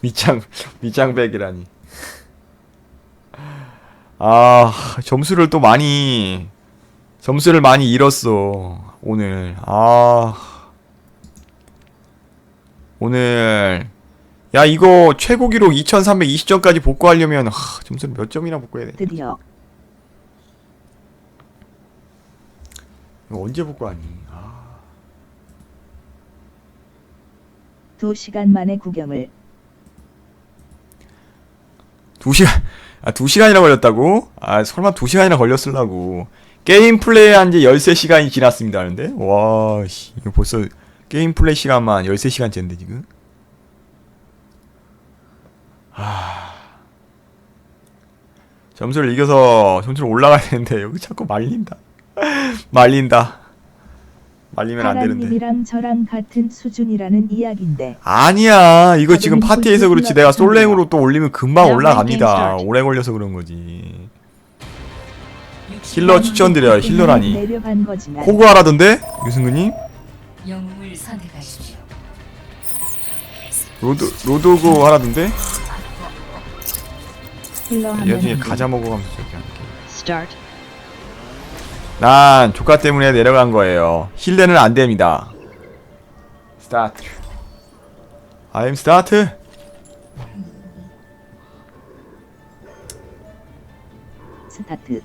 밑장 밑장백이라니. 아 점수를 또 많이 점수를 많이 잃었어 오늘. 아 오늘 야 이거 최고 기록 2320점까지 복구하려면 하, 점수를 몇 점이나 복구해야 돼? 드디어 이거 언제 복구하니? 아, 두 시간 만에 구경을 두 시간 아, 두 시간이나 걸렸다고? 아, 설마 두 시간이나 걸렸을라고. 게임 플레이 한 지 13시간이 지났습니다. 하는데? 와, 씨, 이거 벌써 게임 플레이 시간만 13시간째인데, 지금? 하... 점수를 이겨서 점수를 올라가야 되는데, 여기 자꾸 말린다. 말린다. 말리면 안 되는데. 하란님이랑 저랑 같은 수준이라는 이야기인데 아니야. 이거 지금 파티에서 그렇지. 내가 솔랭으로 또 올리면 금방 야, 올라갑니다. 오래 걸려서 그런 거지. 힐러 추천드려요. 힐러라니. 내려간 거지만 호구 하라던데? 유승근님? 영웅을 선택하십시오. 로드, 로드고 하라던데? 힐러 하면 가자 먹어가면서 저기 할게. Start. 난 조카 때문에 내려간 거예요. 힐레는 안 됩니다. 스타트. I'm start. 스타트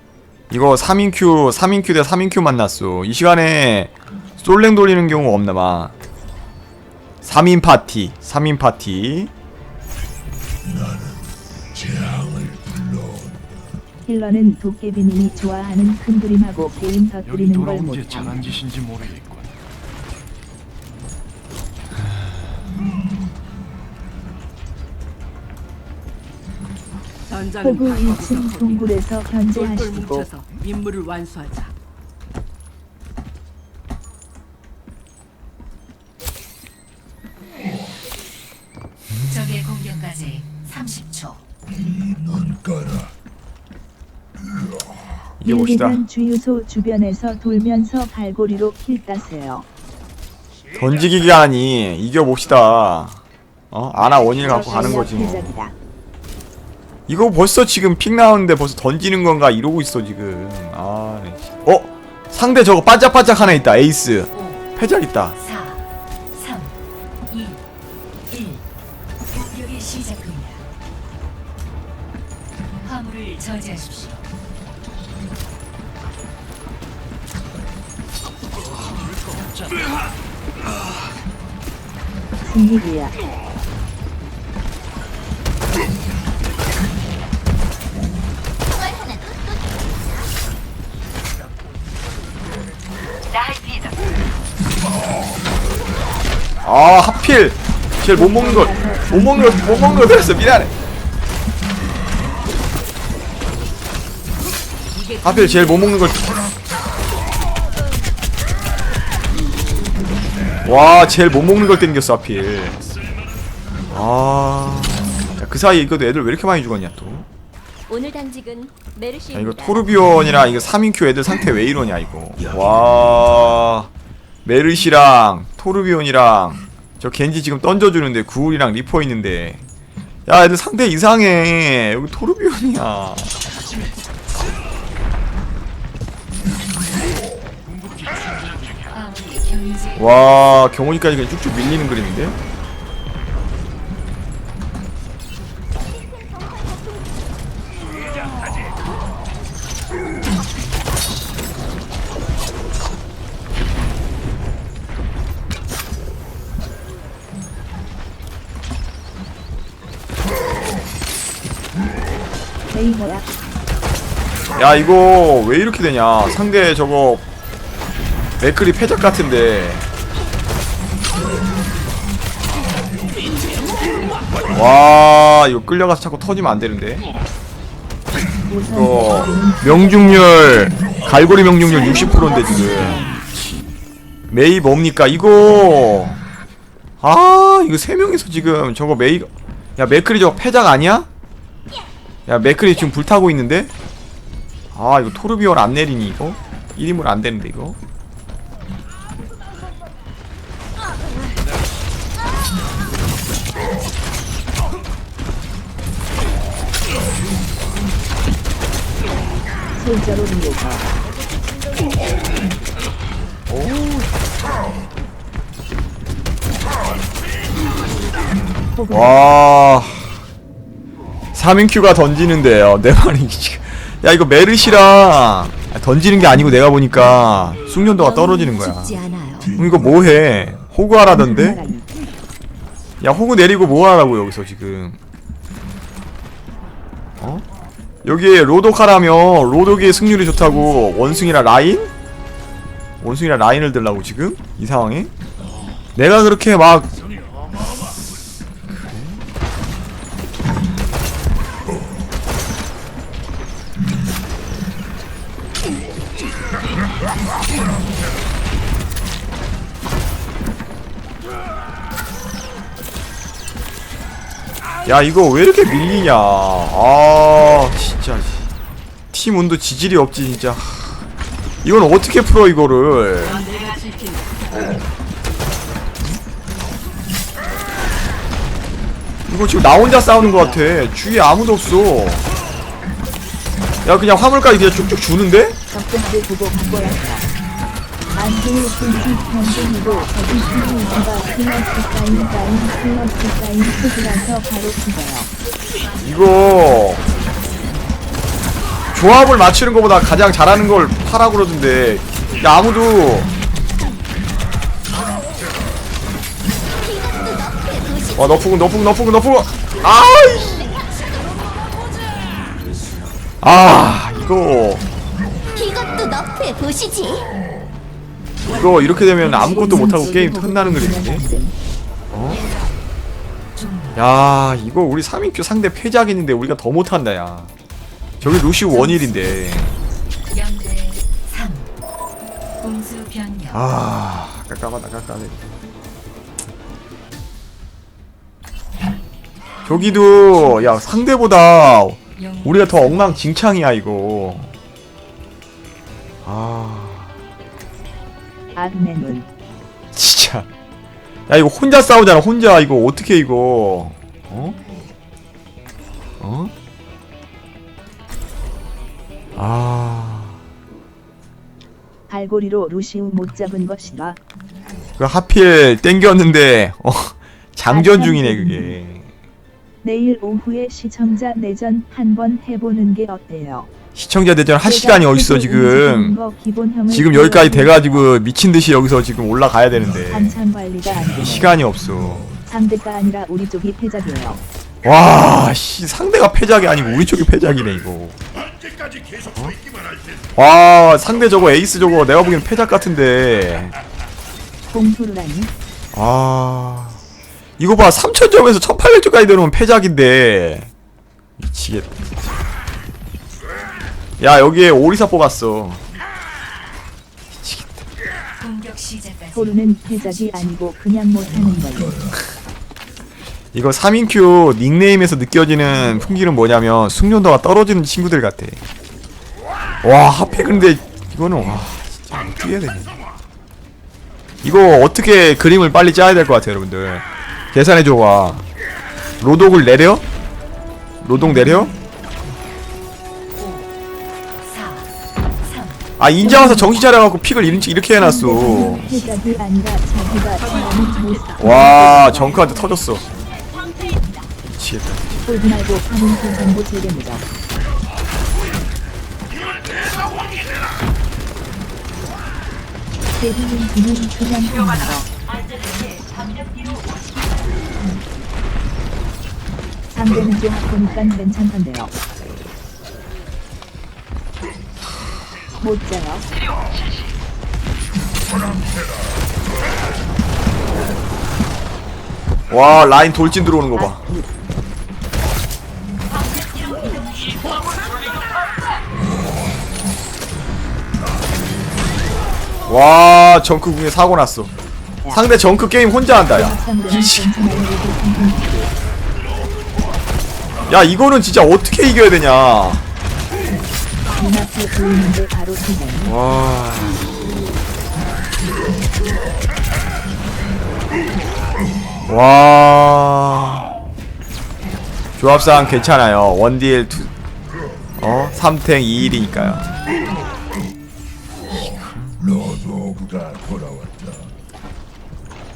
이거 3인 큐, 3인 큐 대 3인 큐 만났어. 이 시간에 솔랭 돌리는 경우 없나 봐. 3인 파티, 3인 파티. 힐러는 도깨비님이 좋아하는 큰 그림하고 게임 여기 터뜨리는 걸 돌아온 게 못함 잘한 짓인지 모르겠군. 전장은 호구 바꿔서 1층 거기 동굴에서 똘똘 견제하시고 뭉쳐서 임무를 완수하자. 적의 공격까지 30초. 이겨봅시다. 주유소 주변에서 돌면서 갈고리로 킬 따세요 던지기가 아니 이겨봅시다. 어? 아나 원일 갖고 가는 거지 뭐. 이거 벌써 지금 픽 나오는데 벌써 던지는 건가 이러고 있어 지금. 아, 네. 어? 상대 저거 반짝반짝 하나 있다. 에이스. 5, 패작 있다. 4, 3, 2, 1. 공격이 시작됩니다. 화물을 저지하십시오. 승리구야 아 하필 제일 못 먹는 걸. 못 먹는 걸, 못 먹는 걸 그랬어. 미안해. 하필 제일 못 먹는 걸. 와, 제일 못 먹는 걸 땡겼어, 하필. 아. 야, 그 사이에 이거 애들 왜 이렇게 많이 죽었냐, 또. 오늘 당직은 메르시. 야, 이거 토르비온이랑 이거 3인큐 애들 상태 왜 이러냐, 이거. 와. 메르시랑 토르비온이랑 저 겐지 지금 던져주는데 구울이랑 리퍼 있는데 야 애들 상태 이상해 여기 토르비온이야 와 경호니까지 그냥 쭉쭉 밀리는 그림인데? 야 이거 왜 이렇게 되냐? 상대 저거 맥클이 패작 같은데. 와 이거 끌려가서 자꾸 터지면 안 되는데. 이거 명중률 갈고리 명중률 60%인데 지금. 메이 뭡니까 이거? 아 이거 세 명이서 지금 저거 메이 야 맥클이 저거 패작 아니야? 야 맥클이 지금 불타고 있는데? 아 이거 토르비온 안 내리니 이거? 1인물 안 되는데 이거 진짜로 리오가 와. 3인큐가 던지는데요. 내 말이 지금 야 이거 메르시랑 던지는 게 아니고 내가 보니까 숙련도가 떨어지는 거야. 않아요. 그럼 이거 뭐해? 호구 하라던데? 야 호구 내리고 뭐 하라고 여기서 지금? 어? 여기에 로독하라며 로독의 승률이 좋다고 원숭이라 라인? 원숭이라 라인을 들라고 지금? 이 상황에? 내가 그렇게 막야 이거 왜 이렇게 밀리냐 아 팀 운도 지질이 없지 진짜. 하, 이건 어떻게 풀어 이거를? 이거 지금 나 혼자 싸우는 것 같아. 주위에 아무도 없어. 야 그냥 화물까지 그냥 쭉쭉 주는데? 이거 조합을 맞추는 것보다 가장 잘하는 걸 하라 그러던데 야 아무도. 와 너프군 너프군 너프군 너프군. 아이! 아 이거. 이것도 너프에 보시지. 이거 이렇게 되면 아무것도 못하고 게임 턴나는 그림인데 어? 야 이거 우리 3인큐 상대 패작인데 우리가 더 못한다 야 저기 루시우 원일인데. 0대 3 공수 변경. 아 깝깝하다 깝깝해. 저기도 야 상대보다 영 우리가 더 엉망진창이야 이거. 아. 눈. 진짜. 야 이거 혼자 싸우잖아 혼자. 이거 어떻게 이거? 어? 어? 아... 갈고리로 루시우 못 잡은 것이다. 그 하필 땡겼는데 어 장전 중이네 그게 내일 오후에 시청자 내전 한번 해보는 게 어때요? 시청자 대전 할 시간이 어딨어 지금 지금 여기까지 돼가지고 미친 듯이 여기서 지금 올라가야 되는데 되네. 시간이 없어 상대가 아니라 우리 쪽이 패작이에요. 와씨 상대가 패작이 아니고 우리 쪽이 패작이네 이거 어? 와 상대 저거 에이스 저거 내가 보기엔 패작 같은데. 공수를 하니 아 이거 봐 3000점에서 1800점까지 되면 패작인데. 미치겠다. 야 여기에 오리사 뽑았어. 공격 시작까지 토르는 패작이 아니고 그냥 못하는 걸로. 이거 3인큐 닉네임에서 느껴지는 풍기는 뭐냐면 숙련도가 떨어지는 친구들 같아 와 하필 근데 이거는 와 진짜 어떻게 해야 되냐 이거 어떻게 그림을 빨리 짜야 될 것 같아요 여러분들 계산해줘봐 로독을 내려? 로독 내려? 4 3아 인자 와서 정신 차려갖고 픽을 이렇게, 이렇게 해놨어. 와 정크한테 터졌어 미치겠다 대부분 하는 거. 상대는 좀 보니까 괜찮던데요. 못 자요. 와 라인 돌진 들어오는 거 봐 와 정크 궁에 사고 났어 상대 정크 게임 혼자 한다 야. 야 이거는 진짜 어떻게 이겨야 되냐. 와 와. 조합상 괜찮아요. 원딜 투, 어? 3탱 2일이니까요. 로도구가 돌아왔다.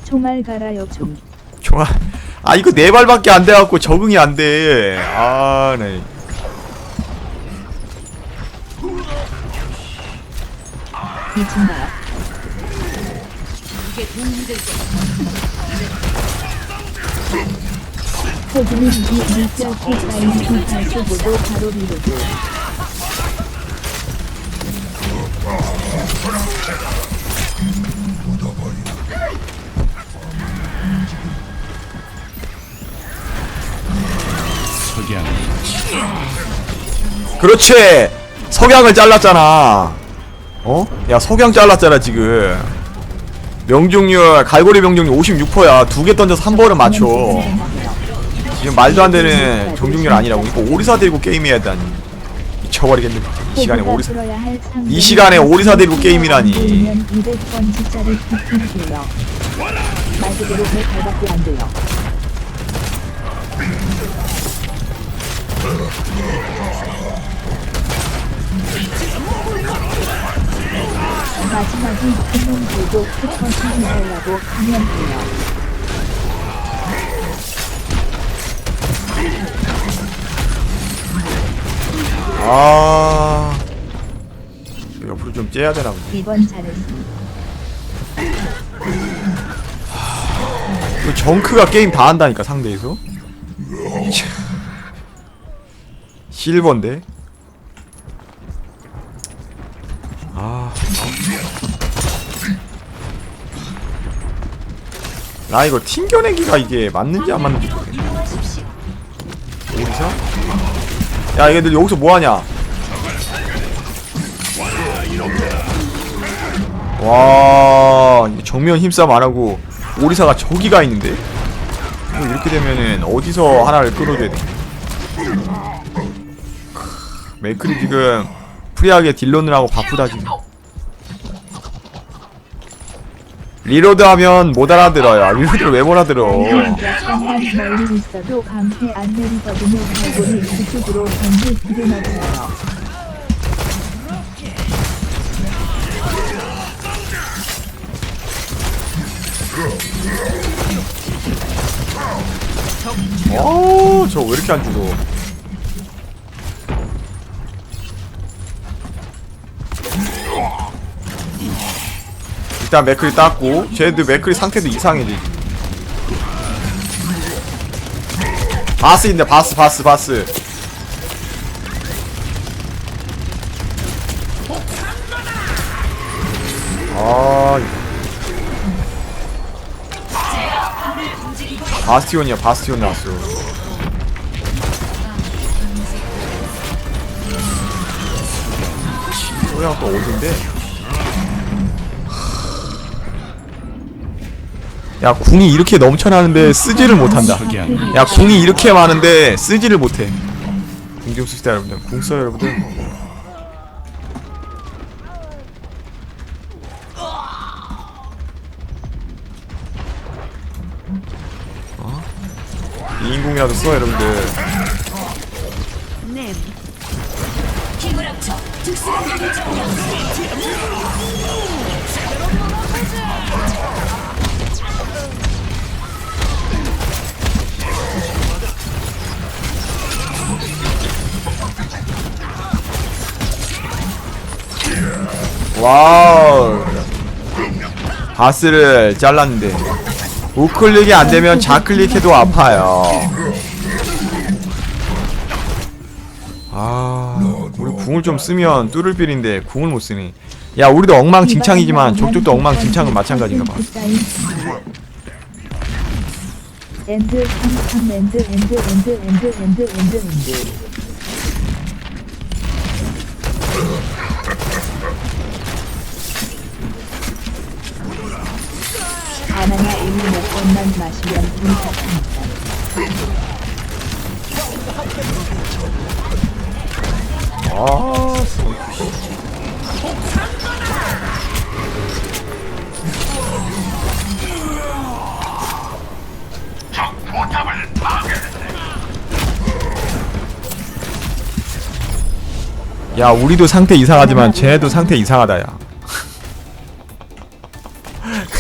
총알 갈아요 좀. 좋아. 아 이거 네 발밖에 안 돼갖고 적응이 안 돼. 아 네. 이진아. 서준이 이 물결 코사인 휘발수 보고 바로 리로드. 그렇지. 석양을 잘랐잖아. 어? 야 석양 잘랐잖아 지금. 명중률 갈고리 명중률 56%야. 두 개 던져서 한 번은 맞춰. 지금 말도 안 되는 정중률 아니라고. 이거 오리사 데리고 게임해야 다니. 미쳐버리겠네. 이 시간에 오리사. 이 시간에 오리사 데리고 게임이라니. 200번 진짜를 부탁드려요. 말 그대로 내 발밖에 안 돼요. 마지막에 큰놈 보고 스펀지 해달라고 하면 돼요. 아. 옆으로 좀 째야 되나 보네. 이번 잘했습니다. 그 정크가 게임 다 한다니까 상대에서. 참. 실버인데. 아. 나 이거 튕겨내기가 이게 맞는지 안 맞는지 모르겠네. 어디서? 야 얘들 여기서 뭐하냐? 와 정면 힘싸움 안 하고 오리사가 저기가 있는데 뭐 이렇게 되면은 어디서 하나를 끌어줘야 돼? 메이클이 지금 프리하게 딜런을 하고 바쁘다 지금 리로드 하면 못 알아들어요 리로드를 왜 못 알아들어 약간만 멀리 있어도 강패 안 내리거든요. 발골이 그쪽으로 전부 들이놨어요. 어, 저왜 이렇게 안 죽어? 일단 맥클이 땄고 쟤들 맥클이 상태도 이상해 지금 바스 있네 바스 바스 바스 아. 바스티온이야 바스티온 나왔어 소양 또 어딘데? 야 궁이 이렇게 넘쳐나는데 쓰지를 못한다. 야 궁이 이렇게 많은데 쓰지를 못해. 궁 좀 쓰시다 여러분들 궁 써요 여러분들. 어? 2인궁이라도 써 여러분들 와우. 바스를 잘랐는데. 우클릭이 안되면 좌클릭해도 아파요. 아 우리 궁을 좀 쓰면 뚫을 빌인데 궁을 못 쓰네 야 우리도 엉망진창이지만 저쪽도 엉망진창은 마찬가지인가 봐. 엔드 33 엔드 엔드 엔드 엔드 엔드 엔드 번만 마시면 분석합니다. 아 야 우리도 상태 이상하지만 쟤도 상태 이상하다 야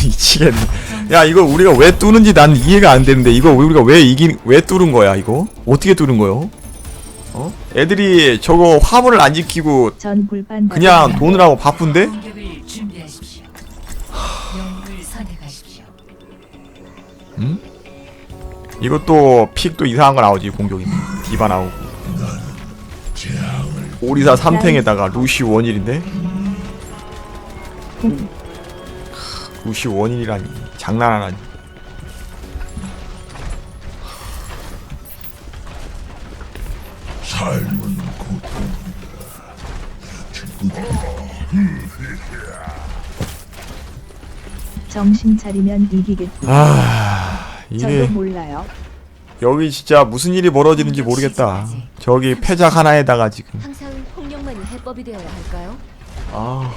미치겠네 야 이거 우리가 왜 뚫는지 난 이해가 안 되는데 이거 우리가 왜 이긴 왜 뚫은 거야 이거? 어떻게 뚫은 거요? 어? 애들이 저거 화물을 안 지키고 그냥 돈을 하고 바쁜데? 선택하십시오. 이것도 픽도 이상한 거 나오지 공격이. 디바 나오고. 오리사 3탱에다가 루시 원일인데 루시 원일이라니 장난하나니 정신 차리면 이기겠고. 아 저도 이게 몰라요. 여기 진짜 무슨 일이 벌어지는지 모르겠다 저기 패작 하나에다가 지금 항상 폭력만이 해법이 되어야 할까요? 아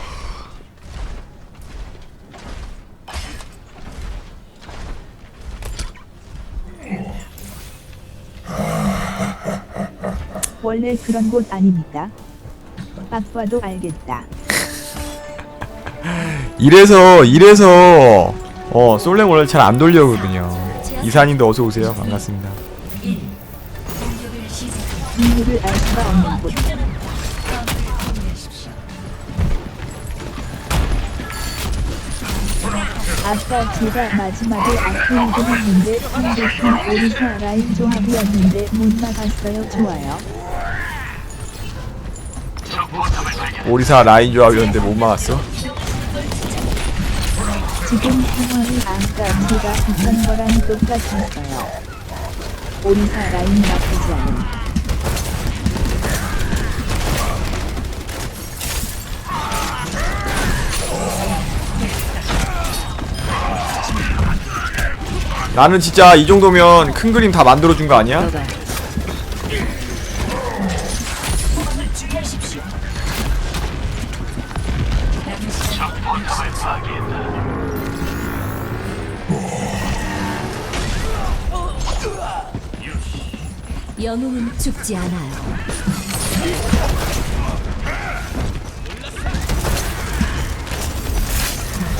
원래 그런 곳 아닙니다. 딱 봐도 알겠다. 이래서 이래서 어 솔랭 원래 잘 안 돌려거든요 이사님도 어서 오세요 반갑습니다 1. 공격을 시작합니다. 이유를 알 수가 없는 곳. 준비하십시오. 아까 제가 마지막에 아프리드 했는데 상대팀 오리사 라인 조합이었는데 못 막았어요. 좋아요. 오리사 라인 조합이었는데 못 막았어 지금 상황이 아까 제가 했던 거랑 똑같았어요. 오리사 라인 나쁘지 않은. 나는 진짜 이 정도면 큰 그림 다 만들어준 거 아니야? 영웅은 죽지 않아요.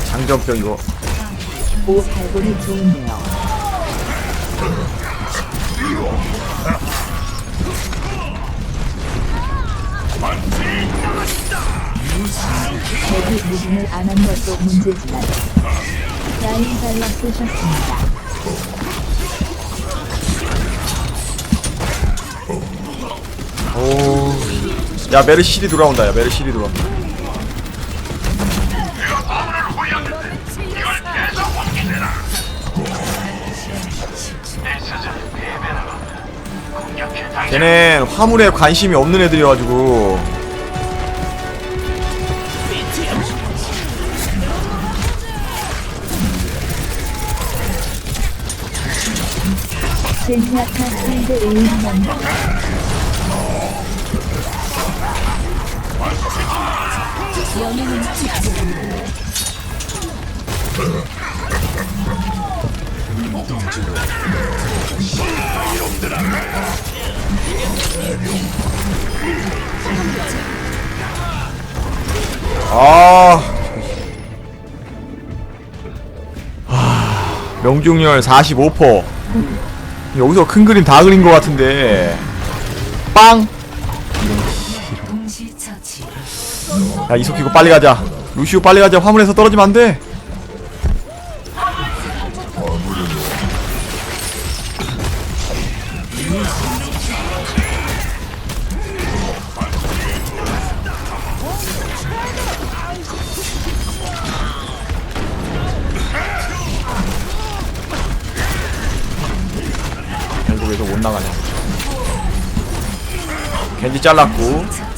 장전병 이거 오 발골이 좋은데요. 대기 무빙을 안 한 것도 문제지만 라인 잘라 쓰셨습니다. 오야 메르실이 돌아온다. 야 메르실이 돌아온다. 걔넨 화물에 관심이 없는 애들이어가지고 아. 하, 명중률 45%. 여기서 큰 그림 다 그린 것 같은데. 빵! 야, 이소키 이거 빨리 가자. 루시우 빨리 가자. 화물에서 떨어지면 안 돼. 결국에서 못 나가냐. 겐지 잘랐고.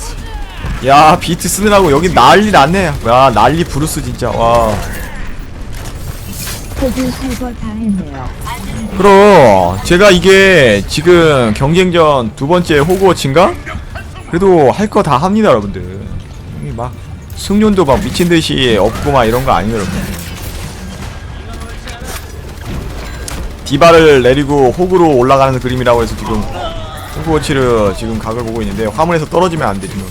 야 비트 쓰느라고 여기 난리 났네. 야 난리 부르스 진짜. 와. 다 했네요. 그럼 제가 이게 지금 경쟁전 두 번째 호그워치인가? 그래도 할 거 다 합니다 여러분들. 이게 막 승률도 막 미친듯이 없고 막 이런 거 아니에요 여러분 디바를 내리고 호그로 올라가는 그림이라고 해서 지금 오버워치를 지금 각을 보고 있는데 화물에서 떨어지면 안돼 지금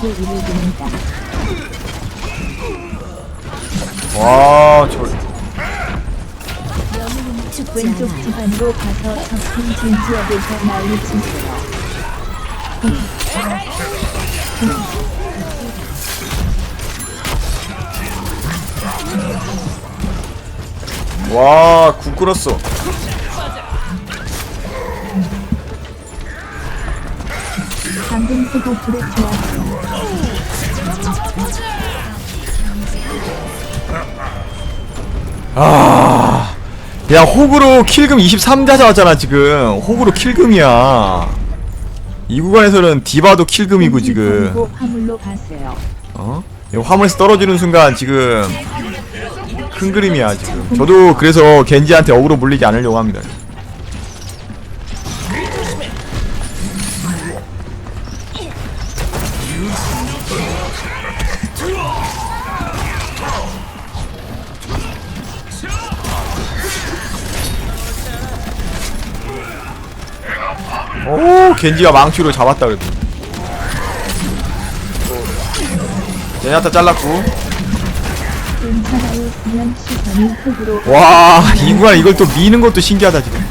끔찍 호구 이루어집니다. 와저 죽지 왼쪽. 집안으로 가서 적힌 진지역에서 난리 치세요. 와, 국 끓었어. 방금 쓰고 불에 좋았어. 아, 야 호구로 킬금 23자 잡았잖아 지금. 호구로 킬금이야. 이 구간에서는 디바도 킬금이고 지금. 화물로. 어? 이 화물에서 떨어지는 순간 지금 큰 그림이야 지금. 저도 그래서 겐지한테 어그로 물리지 않으려고 합니다. 겐지가 망치로 잡았다 그래도 제냐타 잘랐고. 와 이구간 이걸 또 미는 것도 신기하다 지금.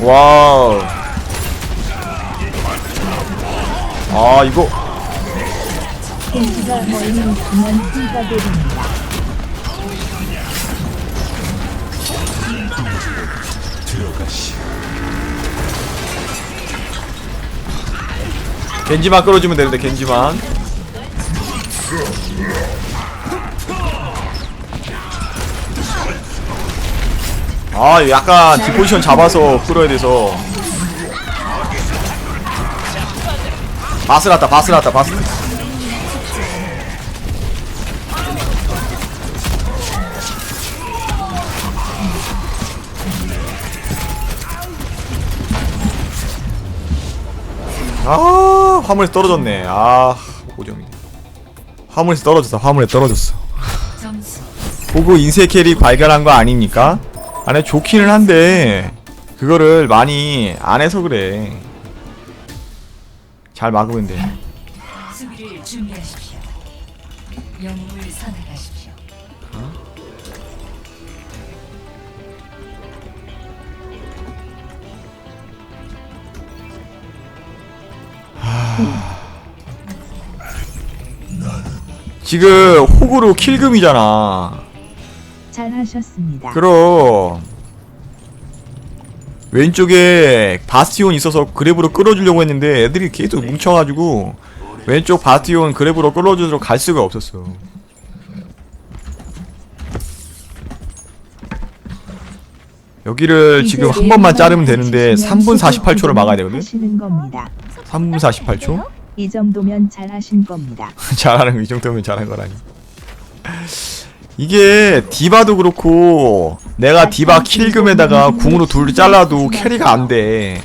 와우. 아 이거 피가 됩니다. 겐지만 끌어주면 되는데 겐지만. 아 약간 디포지션 잡아서 끌어야 돼서. 바스 났다 바스 났다 바스 아 화물에서 떨어졌네 아 오점이 화물에서 떨어졌어 화물에 떨어졌어 보고 인쇄 캐릭 발견한 거 아닙니까? 안에 좋기는 한데 그거를 많이 안 해서 그래 잘 막으면 돼. 영웅을 선택하십시오. 지금 호구로 킬금이잖아 잘하셨습니다. 그럼 왼쪽에 바스티온 있어서 그랩으로 끌어주려고 했는데 애들이 계속 뭉쳐가지고 왼쪽 바스티온 그랩으로 끌어주도록 갈 수가 없었어 여기를 지금 한 번만 자르면 되는데 3분 48초를 막아야 되거든? 하시는 겁니다. 3분 48초? 이 정도면 잘하신 겁니다. 잘하는 거 이 정도면 잘한 거라니. 이게 디바도 그렇고 내가 디바 킬금에다가 궁으로 둘 잘라도 캐리가 안 돼.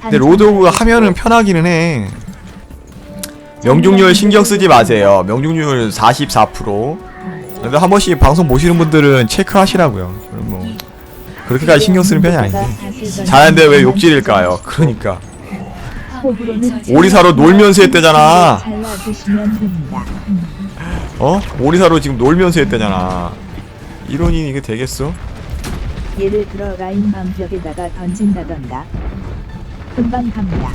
근데 로드오그가 하면은 편하기는 해. 명중률 신경 쓰지 마세요. 명중률 44%. 근데 한 번씩 방송 보시는 분들은 체크하시라고요. 뭐 그렇게까지 신경 쓰는 편이 아닌데. 잘하는데 왜 욕질일까요? 그러니까 오리사로 놀면서 했대잖아. 어? 오리사로 지금 놀면서 했대잖아. 이론이 이게 되겠어? 예를 들어 라인 방벽에다가 던진다던가. 금방 갑니다.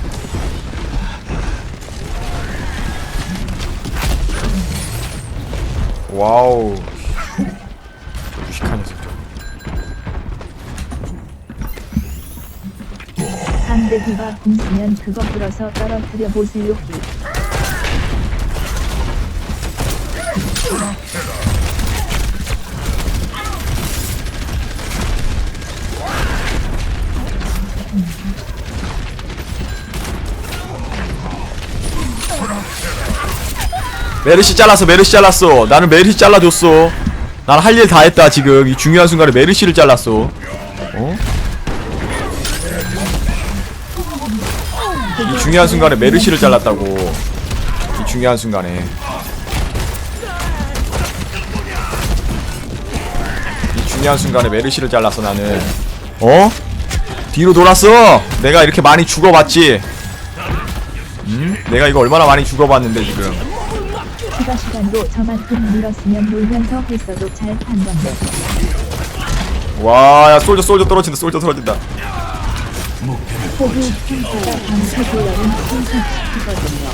와우. 무식한 녀석. 상대기가 궁수면 그거 불어서 떨어뜨려 보세요. 메르시 잘랐어 메르시 잘랐어 나는 메르시 잘라줬어 난 할 일 다 했다 지금 이 중요한 순간에 메르시를 잘랐어 어? 중요한 순간에 메르시를 잘랐다고. 이 중요한 순간에. 이 중요한 순간에 메르시를 잘랐어 나는. 어? 뒤로 돌았어! 내가 이렇게 많이 죽어봤지. 음? 내가 이거 얼마나 많이 죽어봤는데 지금. 추가 시간도 저만큼 밀었으면 놀면서 했어도 잘판 건데. 와야 솔저 솔저 떨어진다 솔저 떨어진다 호구 평가가 방패 조열은 분석시키거든요.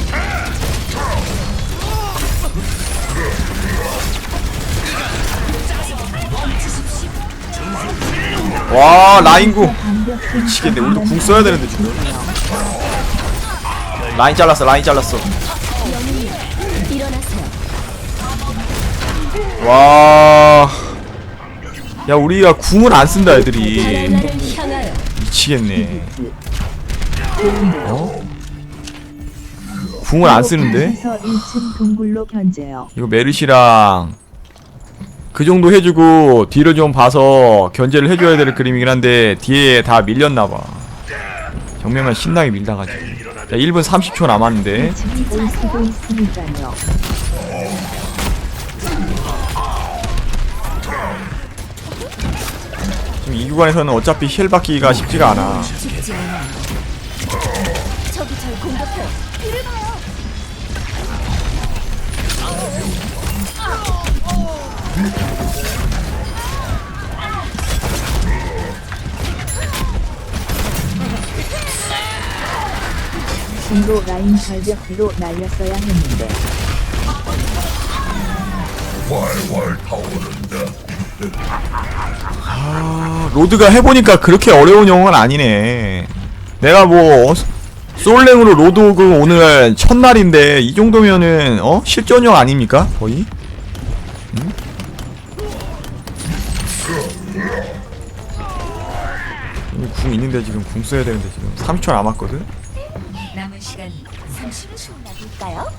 와 라인구 미치겠네 우리도 궁 써야 되는데 지금 라인 잘랐어 라인 잘랐어 일어나세요. 와. 야 우리가 궁을 안 쓴다 애들이 미치겠네 어? 궁을 안 쓰는데? 서 1층 동굴로 견제요. 이거 메르시랑 그 정도 해주고 뒤를 좀 봐서 견제를 해줘야 될 그림이긴 한데 뒤에 다 밀렸나봐 정면만 신나게 밀다가지고 자 1분 30초 남았는데 1층이 올 수도 있으니까요. 지금 이 구간에서는 어차피 힐 받기가 쉽지가 않아 요. 저기 절 공격해요. 이를 봐요. 중로 라인 절벽으로 날렸어야 했는데. 로드가 해보니까 그렇게 어려운 영웅은 아니네. 내가 뭐 솔랭으로 로드 오그 오늘 첫날인데 이 정도면은 어 실전용 아닙니까 거의? 응? 궁 있는데 지금 궁 써야 되는데 지금 3초 남았거든. 남은 시간 30초. 볼까요?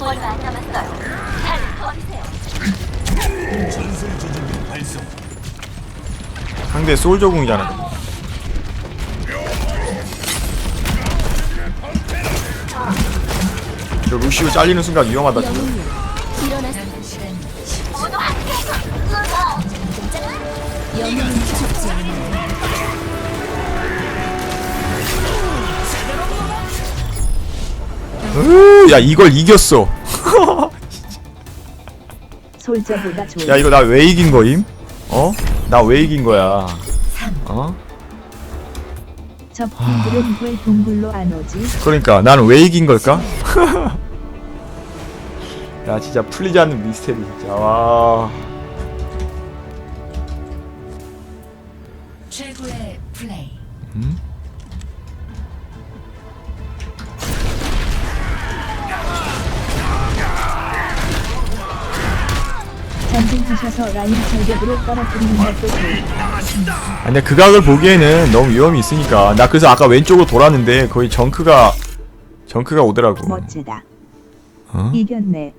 얼마 안 남았어요. 잘 버리세요. 상대 솔저 궁이잖아. 저 루시우 잘리는 순간 위험하다 지금. 으, 야 이걸 이겼어. 솔저보다 좋은 야 이거 나 왜 이긴 거임? 어? 나 왜 이긴 거야? 어? 적팀들은 왜 동굴로 안 오지? 그러니까 나는 왜 이긴 걸까? 야 진짜 풀리지 않는 미스테리 진짜 와. 최고의 플레이. 전진하셔서 라인 절벽으로 떨어뜨리는 것도 좋고 아, 근데 그 각을 보기에는 너무 위험이 있으니까 나 그래서 아까 왼쪽으로 돌았는데 거의 정크가 정크가 오더라고. 멋지다. 어? 이겼네.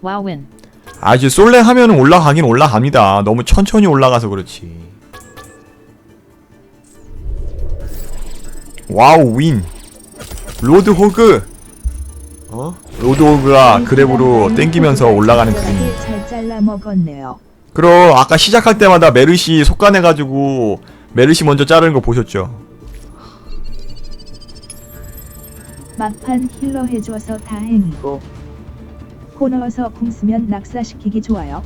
와윈. 아 이제 솔랭 하면은 올라가긴 올라갑니다. 너무 천천히 올라가서 그렇지. 와우 윈. 로드 호그. 어? 로드 호그가 그랩으로 땡기면서 올라가는 그림. 잘 잘라 먹었네요. 그럼 아까 시작할 때마다 메르시 속간해가지고 메르시 먼저 자르는 거 보셨죠? 막판 힐러 해줘서 다행이고 코너에서 궁 쓰면 낙사시키기 좋아요.